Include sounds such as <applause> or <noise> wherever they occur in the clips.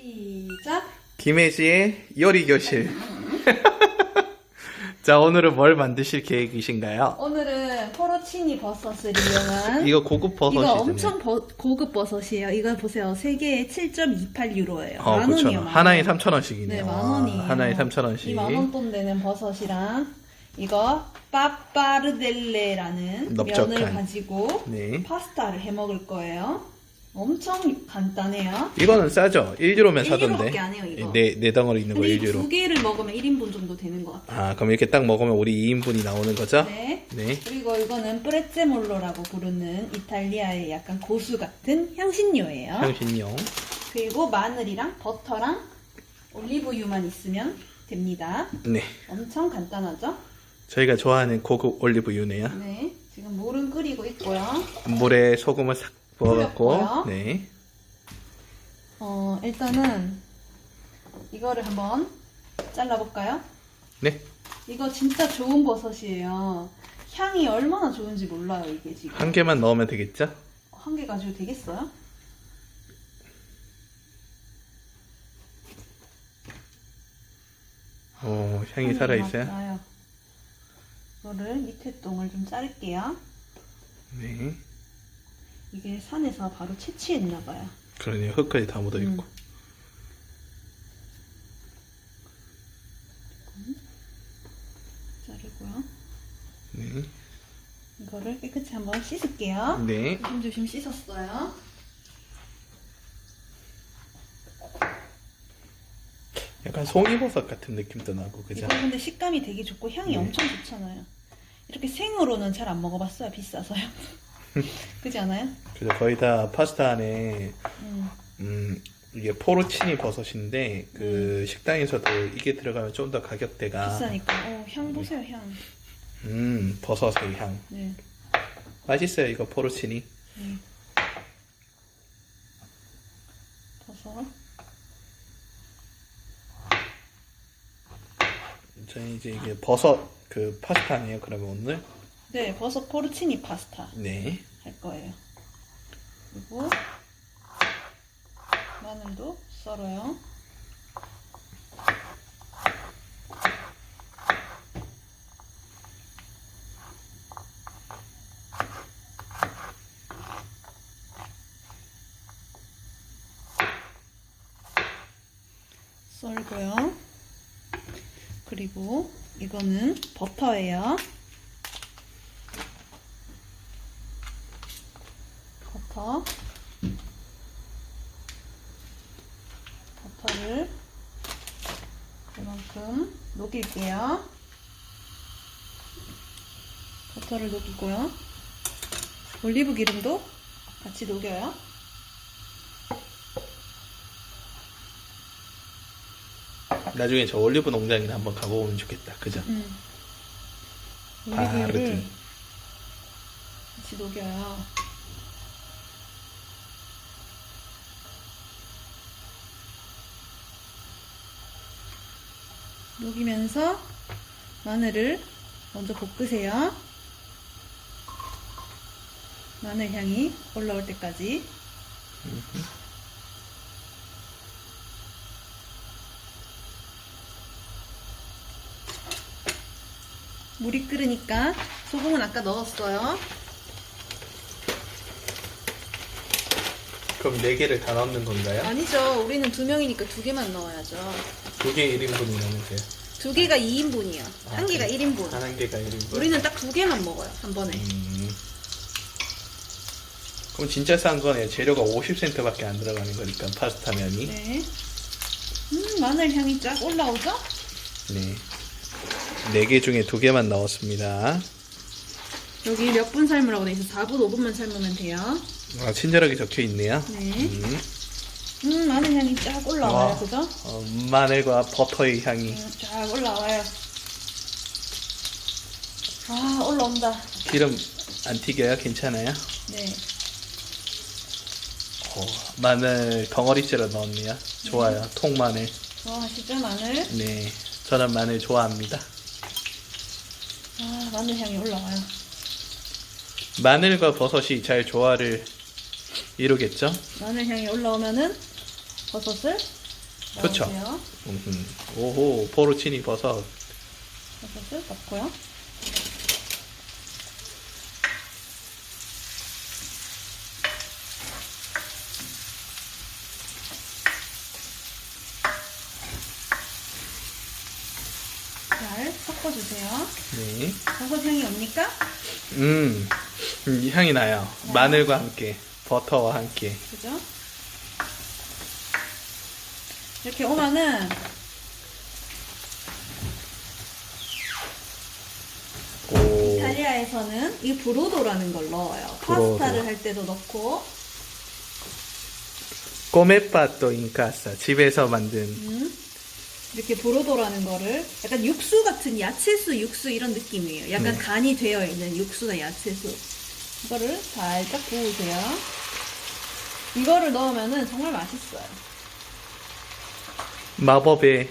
시작. 김혜지의 요리 교실. <laughs> 자, 오늘은 뭘 만드실 계획이신가요? 오늘은 포로치니 버섯을 이용한 이거 고급 이거 버섯이잖아요. 엄청 버- 고급 버섯이에요. 이거 보세요. 세 개에 7.28 유로예요. 어, 만 그렇죠. 원이요. 만 하나에 원. 3,000원씩이네요. 네, 만 원이에요. 하나에 3,000원씩. 이 만 원 돈 되는 버섯이랑 이거 빠빠르델레라는 넓적한. 면을 가지고 네. 파스타를 해 먹을 거예요. 엄청 간단해요. 이거는 싸죠? 1유로면 1유로밖에 사던데. 안 해요, 이거. 네, 네 덩어리 있는 거 근데 이두 1유로. 개를 먹으면 1인분 정도 되는 것 같아요. 아, 그럼 이렇게 딱 먹으면 우리 2인분이 나오는 거죠? 네. 네. 그리고 이거는 프레체몰로라고 부르는 이탈리아의 약간 고수 같은 향신료예요. 향신용. 그리고 마늘이랑 버터랑 올리브유만 있으면 됩니다. 네. 엄청 간단하죠? 저희가 좋아하는 고급 올리브유네요. 네. 지금 물은 끓이고 있고요. 물에 소금을 싹 부어갖고. 네. 어, 일단은 이거를 한번 잘라볼까요? 네. 이거 진짜 좋은 버섯이에요. 향이 얼마나 좋은지 몰라요, 이게 지금. 한 개만 넣으면 되겠죠? 한 개 가지고 되겠어요? 오, 향이 살아있어요? 나요. 이거를 밑에 동을 좀 자를게요. 네. 이게 산에서 바로 채취했나 봐요. 그러네요. 흙까지 다 묻어 있고. 음. 자르고요. 네. 이거를 깨끗이 한번 씻을게요. 네. 조심조심 씻었어요. 약간 송이버섯 같은 느낌도 나고, 그죠? 이거 근데 식감이 되게 좋고 향이 네. 엄청 좋잖아요. 이렇게 생으로는 잘 안 먹어봤어요. 비싸서요. <laughs> 그지 않아요? 그죠? 거의 다 파스타 안에, 음. 음, 이게 포르치니 버섯인데, 그 식당에서도 이게 들어가면 좀 더 가격대가, 비싸니까. 어, 향 보세요, 향. 음, 버섯의 향. 네. 맛있어요, 이거 포르치니. 네. 버섯. 저희 이제 이게 버섯 그 파스타네요, 그러면 오늘. 네, 버섯 포르치니 파스타 네. 할 거예요. 그리고 마늘도 썰어요. 썰고요. 그리고 이거는 버터예요. 버터. 버터를 이만큼 녹일게요. 버터를 녹이고요. 올리브 기름도 같이 녹여요. 나중에 저 올리브 농장이나 한번 가보면 좋겠다. 그죠? 음. 바르드. 올리브유를 같이 녹여요. 녹이면서 마늘을 먼저 볶으세요. 마늘 향이 올라올 때까지. 물이 끓으니까 소금은 아까 넣었어요. 그럼 네 개를 다 넣는 건가요? 아니죠. 우리는 두 명이니까 두 개만 넣어야죠. 두 개 1인분이 넘으세요. 두 개가 2인분이요. 아, 한 개가 그래? 1인분. 한 개가 1인분. 우리는 딱 두 개만 먹어요. 한 번에. 음. 그럼 진짜 싼 거네. 재료가 50센트밖에 안 들어가는 거니까 파스타 면이. 네. 음, 마늘 향이 쫙 올라오죠? 네. 네 개 중에 두 개만 넣었습니다. 여기 몇 분 삶으라고 돼 있어. 4분, 5분만 삶으면 돼요. 아, 친절하게 적혀 있네요. 네. 음. 음, 마늘 향이 쫙 올라와요. 와. 그죠? 어, 마늘과 버터의 향이 음, 쫙 올라와요. 아, 올라온다. 기름 안 튀겨요? 괜찮아요? 네. 어, 마늘 덩어리째로 넣었네요. 좋아요. 통마늘. 좋아하시죠, 마늘? 네. 저는 마늘 좋아합니다. 아, 마늘 향이 올라와요. 마늘과 버섯이 잘 조화를 이루겠죠? 마늘 향이 올라오면은 버섯을 그쵸. 넣으세요. 음, 오호, 포르치니 버섯. 버섯을 넣고요. 잘 섞어주세요. 네. 버섯 향이 옵니까? 음, 음, 이 향이 나요. 마늘과 함께, 버터와 함께. 그죠? 이렇게 오면은 오, 이탈리아에서는 이 브로도라는 걸 넣어요. 브로도. 파스타를 할 때도 넣고, 꼬메빠또 인카사. 집에서 만든. 음, 이렇게 브로도라는 거를 약간 육수 같은 야채수 육수 이런 느낌이에요. 약간 네. 간이 되어 있는 육수나 야채수. 이거를 살짝 부으세요. 이거를 넣으면은 정말 맛있어요. 마법의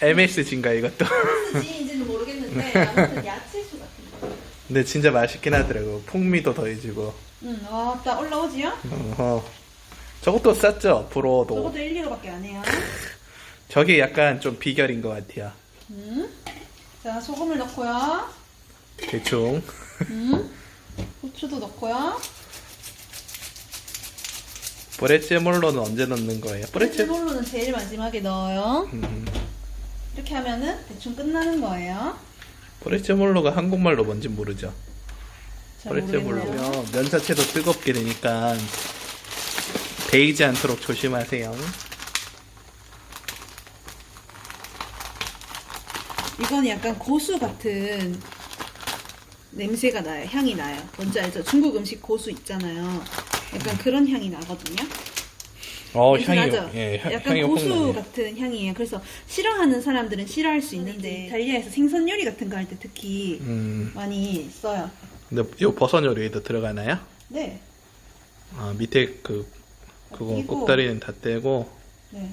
MSG인가, 이것도. 무슨지인지는 모르겠는데 아무튼 야채수 같은 거. 근데 진짜 맛있긴 하더라고. 풍미도 더해지고. 음, 와, 딱 올라오지요? 어허. 저것도 쌌죠, 브로도. 저것도 1, 2로밖에 안 해요. 저게 약간 좀 비결인 것 같아요. 음. 자, 소금을 넣고요. 대충. 음. 후추도 넣고요. 브레체몰로는 언제 넣는 거예요? 브레체. 프레체몰로는 제일 마지막에 넣어요. 음, 이렇게 하면은 대충 끝나는 거예요. 브레체몰로가 한국말로 뭔지 모르죠. 잘 모르겠네요. 브레체몰로면 면 자체도 뜨겁게 되니까 데이지 않도록 조심하세요. 이건 약간 고수 같은 냄새가 나요. 향이 나요. 뭔지 알죠? 중국 음식 고수 있잖아요. 약간 그런 향이 나거든요. 어, 냄새 향이 나죠? 예, 향, 약간 향이 고수 확. 같은 향이에요. 그래서 싫어하는 사람들은 싫어할 수 있는데 이탈리아에서 생선 요리 같은 거 할 때 특히 음, 많이 써요. 근데 이 버섯 요리에도 들어가나요? 네. 아, 밑에 그 그거 띄고. 꼭다리는 다 떼고 네.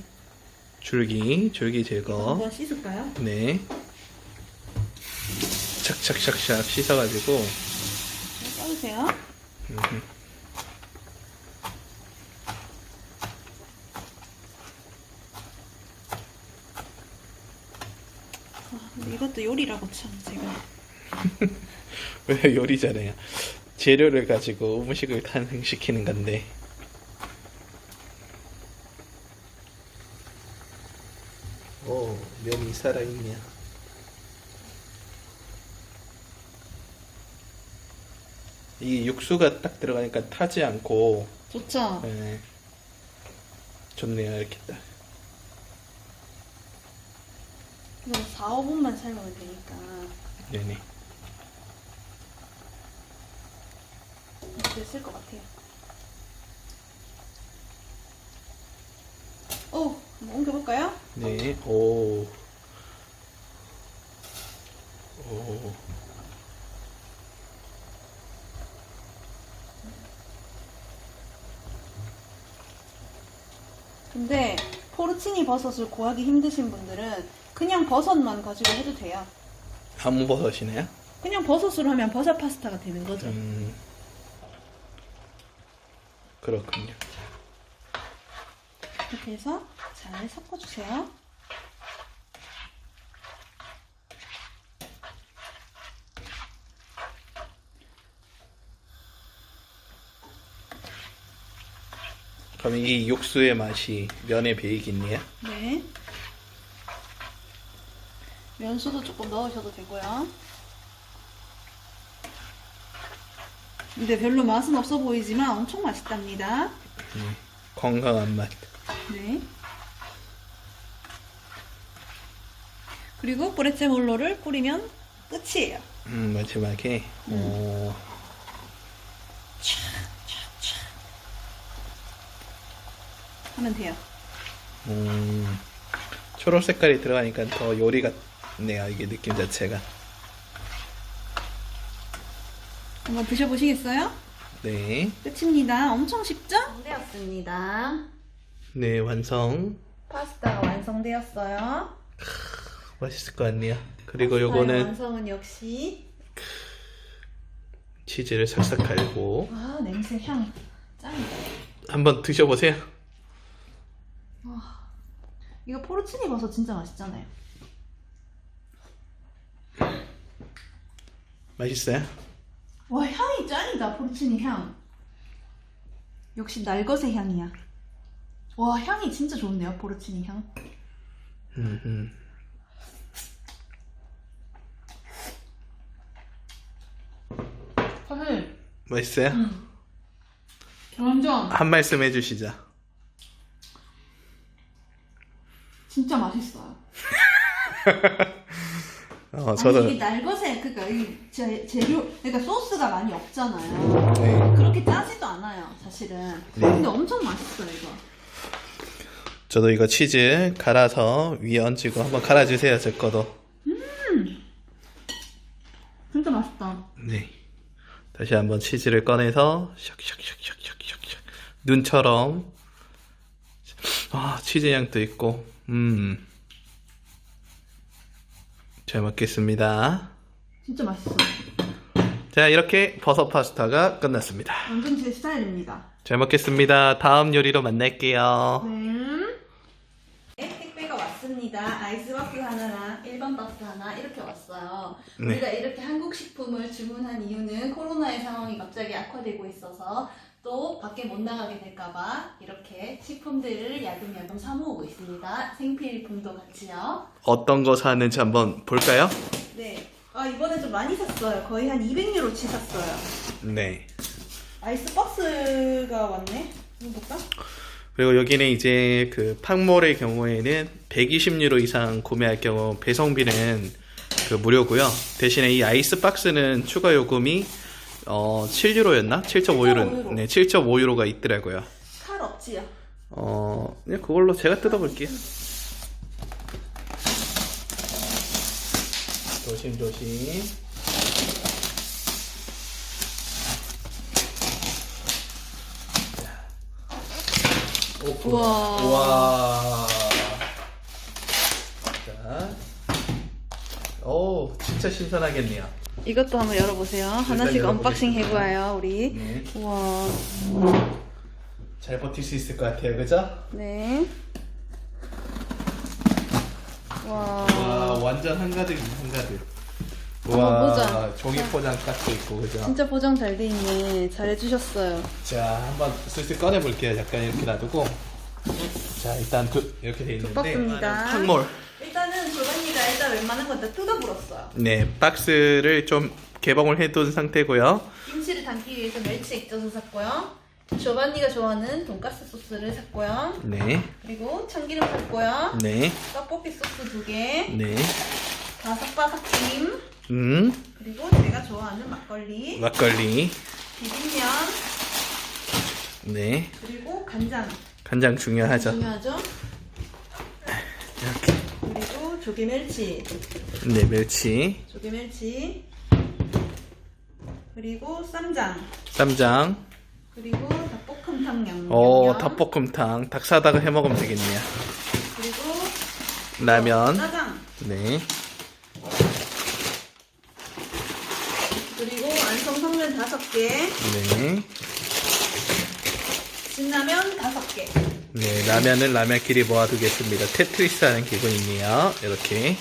줄기, 줄기 제거. 한번 씻을까요? 네. 착착착착 씻어가지고 네, 써주세요. 아, 근데 이것도 요리라고 참 제가 <laughs> 왜 요리잖아요. 재료를 가지고 음식을 탄생시키는 건데. 오, 면이 살아있냐. 이 육수가 딱 들어가니까 타지 않고, 좋죠. 네. 좋네요, 이렇게 딱. 이거 4, 5분만 삶으면 되니까 네네. 됐을 것 같아요. 오, 한번 옮겨볼까요? 네, 오. 오. 근데 포르치니 버섯을 구하기 힘드신 분들은 그냥 버섯만 가지고 해도 돼요. 아무 버섯이네요? 그냥 버섯으로 하면 버섯 파스타가 되는 거죠. 음. 그렇군요. 이렇게 해서 잘 섞어주세요. 그럼 이 육수의 맛이 면에 배이겠네요? 네. 면수도 조금 넣으셔도 되고요. 근데 별로 맛은 없어 보이지만 엄청 맛있답니다. 건강한 맛. 네. 그리고 브레체 몰로를 뿌리면 끝이에요. 음, 마지막에, 오, 하면 돼요. 음, 초록 색깔이 들어가니까 더 요리 같네요, 이게 느낌 자체가. 한번 드셔보시겠어요? 네. 끝입니다. 엄청 쉽죠? 되었습니다. 네, 완성. 파스타가 완성되었어요. 맛있을 것 같네요. 그리고 파스타의 요거는 완성은 역시 치즈를 싹싹 갈고 아 냄새 향 짱이다. 한번 드셔보세요. 이거 포르치니 버섯 진짜 맛있잖아요. 맛있어요? 와 향이 짱이다 포르치니 향. 역시 날것의 향이야. 와 향이 진짜 좋은데요 포르치니 향. 음, 음. 사실 맛있어요? 완전 한 말씀 해주시죠. 진짜 맛있어요. <laughs> 어, 저도 아니 이게 날것의 그러니까 이 재, 재료 그러니까 소스가 많이 없잖아요. 네. 그렇게 짜지도 않아요 사실은. 네. 근데 엄청 맛있어요 이거. 저도 이거 치즈 갈아서 위에 얹고 한번 갈아주세요. 제 거도. 진짜 맛있다. 네. 다시 한번 치즈를 꺼내서 샥샥샥샥샥샥 눈처럼 아 치즈 향도 있고 음. 잘 먹겠습니다. 진짜 맛있어. 자 이렇게 버섯 파스타가 끝났습니다. 완전 제 스타일입니다. 잘 먹겠습니다. 다음 요리로 만날게요. 네. 택배가 왔습니다. 아이스박스 하나랑 일반 박스 하나 이렇게 왔어요. 네. 우리가 이렇게 한국 식품을 주문한 이유는 코로나의 상황이 갑자기 악화되고 있어서 또 밖에 못 나가게 될까봐 이렇게 식품들을 야금야금 사모으고 있습니다. 생필품도 같이요. 어떤 거 사는지 한번 볼까요? 네. 아 이번에 좀 많이 샀어요. 거의 한 200유로치 샀어요. 네. 아이스박스가 왔네. 이거 볼까? 그리고 여기는 이제 그 팡몰의 경우에는 120유로 이상 구매할 경우 배송비는 그 무료고요. 대신에 이 아이스 박스는 추가 요금이 어 7유로였나? 7.5유로. 7.5 네, 7.5유로가 있더라고요. 칼 없지요. 어, 그냥 그걸로 제가 뜯어볼게요. 조심 조심. 오픈. 우와. 우와. 자. 오, 진짜 신선하겠네요. 이것도 한번 열어보세요. 하나씩 열어보겠습니다. 언박싱 해봐요, 우리. 네. 우와. 잘 버틸 수 있을 것 같아요, 그죠? 네. 와. 와, 완전 한가득, 한가득. 한번 와, 보자. 종이 포장 깍도 있고, 그죠? 진짜 포장 잘 돼 있네. 잘 해주셨어요. 자, 한번 슬슬 꺼내볼게요. 약간 이렇게 놔두고. 자, 일단 두, 이렇게 돼 있는데. 두껍습니다. 탕몰. 일단은 조단 이가 일단 웬만한 건 다 뜯어불었어요. 네, 박스를 좀 개봉을 해둔 상태고요. 김치를 담기 위해서 멸치 액젓을 샀고요. 조반니가 좋아하는 돈가스 소스를 샀고요. 네, 그리고 참기름 샀고요. 네, 떡볶이 소스 두 개, 네. 바삭바삭 김, 음, 그리고 제가 좋아하는 막걸리, 막걸리. 비빔면, 네, 그리고 간장. 간장 중요하죠. 중요하죠? 이렇게. 그리고 조개 멸치, 네, 멸치. 조개 멸치, 그리고 쌈장, 쌈장. 그리고 닭볶음탕 양념, 어, 닭볶음탕. 닭 사다가 해 먹으면 되겠네요. 그리고 라면. 짜장, 네. 그리고 안성 성면 다섯 개, 네. 진라면 다섯 개. 네, 라면은 라면끼리 모아두겠습니다. 테트리스 하는 기분이네요. 이렇게.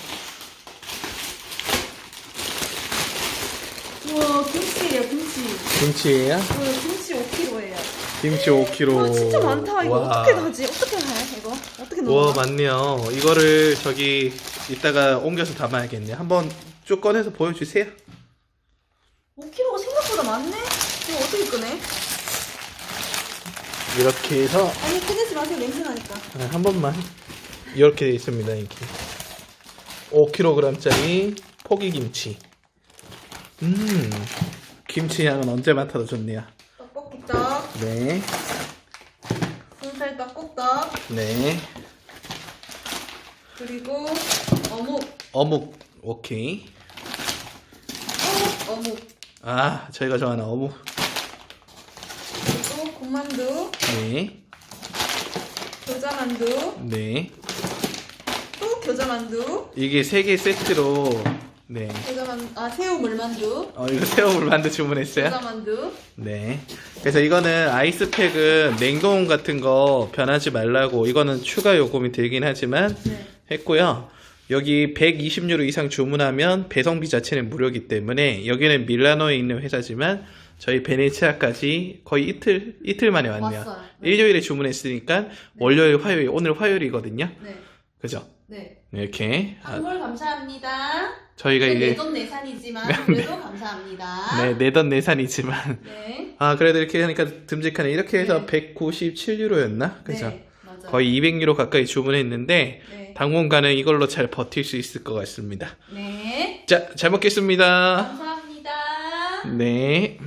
우와 김치예요 김치. 김치예요? 우와 김치 5kg예요. 김치 5kg. 와 진짜 많다 이거 와. 어떻게 하지? 어떻게 해 이거? 어떻게 넣어? 와, 맞네요. 이거를 저기 이따가 옮겨서 담아야겠네요. 한번 쭉 꺼내서 보여주세요. 5kg가 생각보다 많네. 이거 어떻게 꺼내? 이렇게 해서 아니 꺼내지 마세요 냄새 나니까. 아, 한 번만 이렇게 돼 있습니다. 이렇게 5kg짜리 포기 김치. 음, 김치 향은 언제 맡아도 좋네요. 떡볶이 떡, 네, 순살 떡국떡, 네. 그리고 어묵, 어묵 오케이. 어묵, 어묵, 아, 저희가 좋아하는 어묵. 군만두, 네, 교자만두, 네. 또 교자만두. 이게 세 개 세트로 네. 겨자만 아 새우 물만두. 어, 이거 <laughs> 새우 물 만두 주문했어요? 겨자만두. 네. 그래서 이거는 아이스팩은 냉동 같은 거 변하지 말라고 이거는 추가 요금이 들긴 하지만 네. 했고요. 여기 120유로 이상 주문하면 배송비 자체는 무료이기 때문에 여기는 밀라노에 있는 회사지만 저희 베네치아까지 거의 이틀 이틀 만에 왔네요. 왔어요. 네. 일요일에 주문했으니까 월요일, 화요일, 오늘 화요일이거든요. 네. 그죠? 네. 이렇게 아, 선물 감사합니다. 저희가 이게 내돈 내산이지만 그래도 감사합니다. 네, 내던 내산이지만 네. 아 그래도 이렇게 하니까 듬직하네. 이렇게 해서 네. 197유로였나? 그죠? 네. 맞아요. 거의 200유로 가까이 주문했는데 네. 당분간은 이걸로 잘 버틸 수 있을 것 같습니다. 네. 자, 잘 먹겠습니다. 감사합니다. 네.